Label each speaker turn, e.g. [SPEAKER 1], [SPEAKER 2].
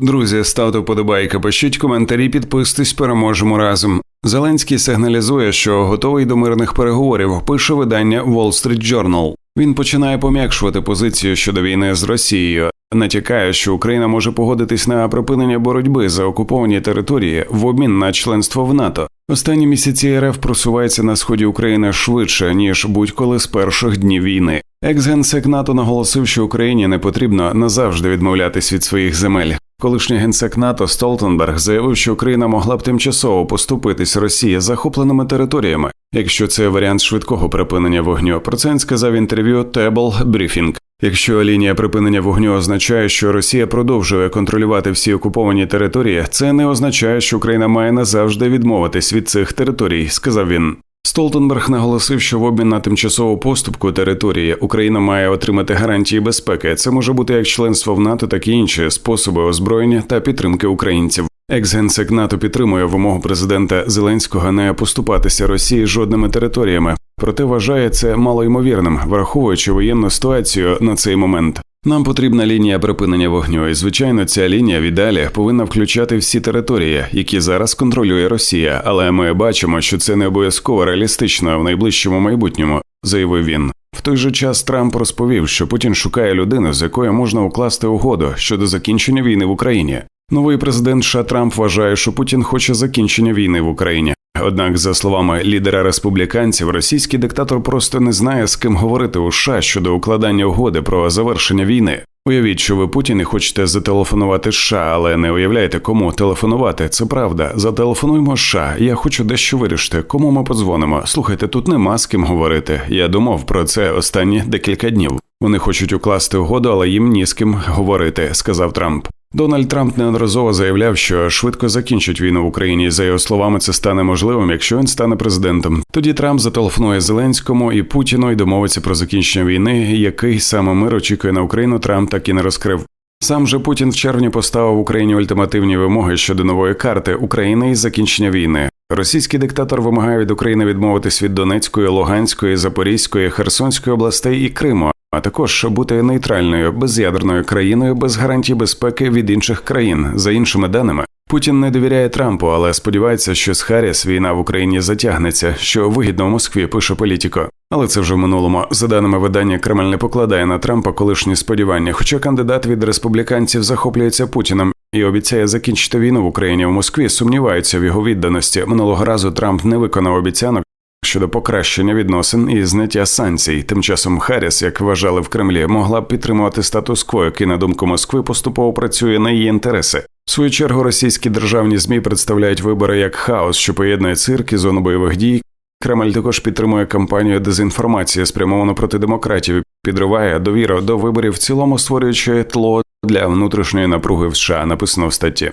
[SPEAKER 1] Друзі, ставте вподобайки, пишіть коментарі, підписуйтесь, переможемо разом. Зеленський сигналізує, що готовий до мирних переговорів. Пише видання Wall Street Journal. Він починає пом'якшувати позицію щодо війни з Росією. Натякає, що Україна може погодитись на припинення боротьби за окуповані території в обмін на членство в НАТО. Останні місяці РФ просувається на сході України швидше ніж будь-коли з перших днів війни. Екс-генсек НАТО наголосив, що Україні не потрібно назавжди відмовлятись від своїх земель. Колишній генсек НАТО Столтенберг заявив, що Україна могла б тимчасово поступитись Росії захопленими територіями, якщо це варіант швидкого припинення вогню. Про це він сказав інтерв'ю Table Briefing. Якщо лінія припинення вогню означає, що Росія продовжує контролювати всі окуповані території, це не означає, що Україна має назавжди відмовитись від цих територій, сказав він. Столтенберг наголосив, що в обмін на тимчасову поступку території Україна має отримати гарантії безпеки. Це може бути як членство в НАТО, так і інші способи озброєння та підтримки українців. Екс-генсек НАТО підтримує вимогу президента Зеленського не поступатися Росії жодними територіями, проте вважає це малоймовірним, враховуючи воєнну ситуацію на цей момент. Нам потрібна лінія припинення вогню, і звичайно, ця лінія в ідеалі повинна включати всі території, які зараз контролює Росія. Але ми бачимо, що це не обов'язково реалістично в найближчому майбутньому, заявив він. В той же час Трамп розповів, що Путін шукає людину, з якою можна укласти угоду щодо закінчення війни в Україні. Новий президент США Трамп вважає, що Путін хоче закінчення війни в Україні. Однак, за словами лідера республіканців, російський диктатор просто не знає з ким говорити у США щодо укладання угоди про завершення війни. Уявіть, що ви Путін і хочете зателефонувати США, але не уявляєте, кому телефонувати. Це правда. Зателефонуємо США. Я хочу дещо вирішити. Кому ми подзвонимо? Слухайте, тут нема з ким говорити. Я думав про це останні декілька днів. Вони хочуть укласти угоду, але їм ні з ким говорити, сказав Трамп. Дональд Трамп неодноразово заявляв, що швидко закінчить війну в Україні. За його словами, це стане можливим, якщо він стане президентом. Тоді Трамп зателефонує Зеленському і Путіну і домовиться про закінчення війни, який саме мир очікує на Україну. Трамп так і не розкрив. Сам же Путін в червні поставив Україні ультимативні вимоги щодо нової карти України і закінчення війни. Російський диктатор вимагає від України відмовитись від Донецької, Луганської, Запорізької, Херсонської областей і Криму а також бути нейтральною без'ядерною країною без гарантій безпеки від інших країн. За іншими даними, Путін не довіряє Трампу, але сподівається, що з Харріс війна в Україні затягнеться, що вигідно в Москві пише політико. Але це вже в минулому. За даними видання, Кремль не покладає на Трампа колишні сподівання. Хоча кандидат від республіканців захоплюється Путіним і обіцяє закінчити війну в Україні в Москві, сумніваються в його відданості. Минулого разу Трамп не виконав обіцянок щодо покращення відносин і зняття санкцій. Тим часом Харріс, як вважали в Кремлі, могла б підтримувати статус-кво, який на думку Москви поступово працює на її інтереси. В свою чергу російські державні змі представляють вибори як хаос, що поєднує цирк і зону бойових дій. Кремль також підтримує кампанію дезінформації, спрямовану проти демократів, підриває довіру до виборів, в цілому створюючи тло для внутрішньої напруги в США. Написано в статті.